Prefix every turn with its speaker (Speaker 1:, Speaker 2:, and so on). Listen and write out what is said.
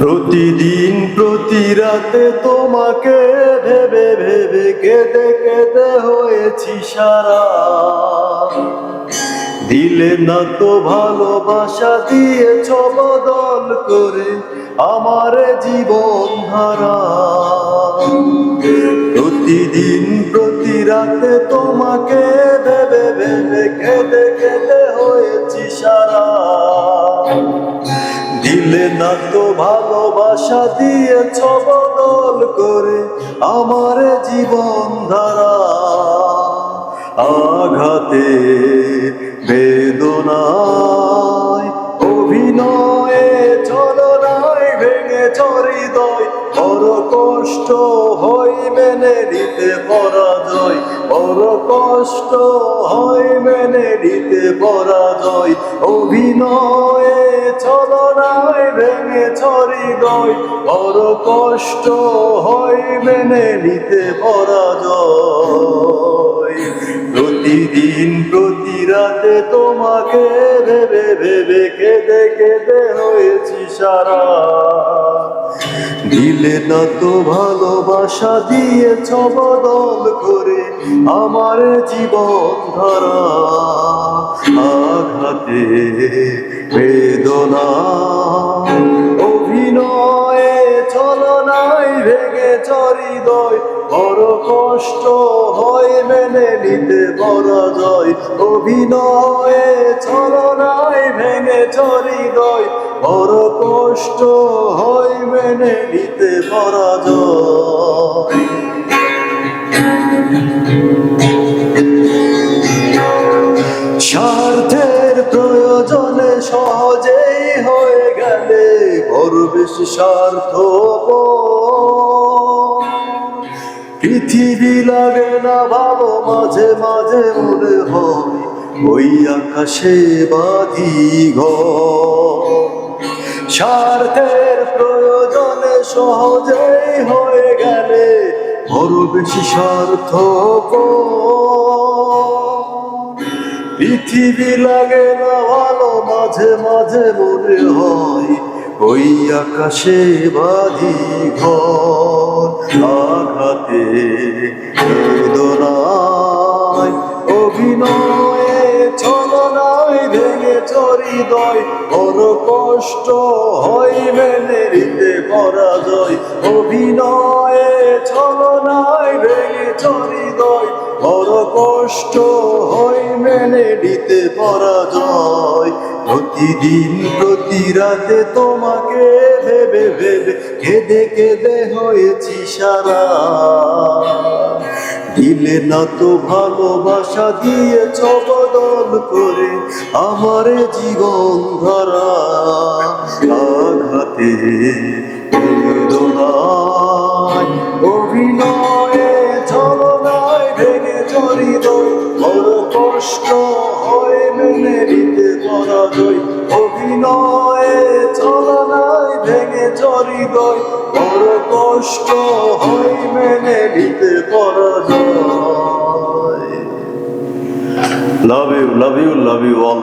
Speaker 1: প্রতিদিন প্রতি রাতে তোমাকে ভেবে ভেবে কেঁদে কেঁদে হয়েছি সারা। দিলে না তো ভালোবাসা দিয়েছ বদল করে আমার জীবন ধারা। প্রতিদিন প্রতি রাতে তোমাকে দিলে না তো ভালোবাসা দিয়েছ বদল করে আমার জীবন ধারা। আঘাতে, বেদনায়, অভিনয়ে চলনায় ভেঙে হৃদয়। বড় কষ্ট হয় মেনে নিতে পরাজয় বড় কষ্ট হয় মেনে নিতে পরাজয়। অভিনয়ে চলনায় ভেঙে হৃদয় বড় কষ্ট হয় মেনে নিতে পরাজয়। প্রতিদিন প্রতি রাতে তোমাকে ভেবে ভেবে, কেঁদে কেঁদে হয়েছি সারা। দিলে না তো ভালোবাসা দিয়েছ বদল করে আমার জীবন ধরা, আঘাতে, বেদনা, অভিনয়ে চলনায় ভেঙে হৃদয় বড় কষ্ট হয় মেনে নিতে, পরাজয়। অভিনয়ে চলনায় ভেঙে হৃদয় বড় কষ্ট হয় মেনে নিতে, পরাজয়। স্বার্থের প্রয়োজনে সহজেই হয়ে গেলে বড় বেশি স্বার্থ পৃথিবী লাগে না ভালো মাঝে মাঝে মনে হয় ওই আকাশে বাঁধি ঘর। স্বার্থের প্রয়োজনে সহজেই হয়ে গেলে বড় বেশি স্বার্থ পৃথিবী লাগে না ভালো, মাঝে মাঝে মনে হয় ওই আকাশে বাঁধি ঘর। আঘাতে অভিনয়ে চলনায় ভেঙে হৃদয় বড় কষ্ট হয় মেনে নিতে পরাজয়। অভিনয়ে চলনায় ভেঙে হৃদয় বড় কষ্ট হয় মেনে নিতে পরাজয়। প্রতিদিন প্রতি রাতে তোমাকে ভেবে ভেবে কেঁদে কেঁদে হয়েছি সারা। দিলে না তো ভালোবাসা দিয়েছ বদল করে আমার জীবন ধারা। আঘাতে বেদনায় অভিনয়ে চলনায় ভেঙে হৃদয় বড় কষ্ট হয় মেনে নিতে পরাজয়। অভিনয়ে চলনায় ভেঙে হৃদয় বড় কষ্ট হয় মেনে নিতে পরাজয়। Love you love you love you all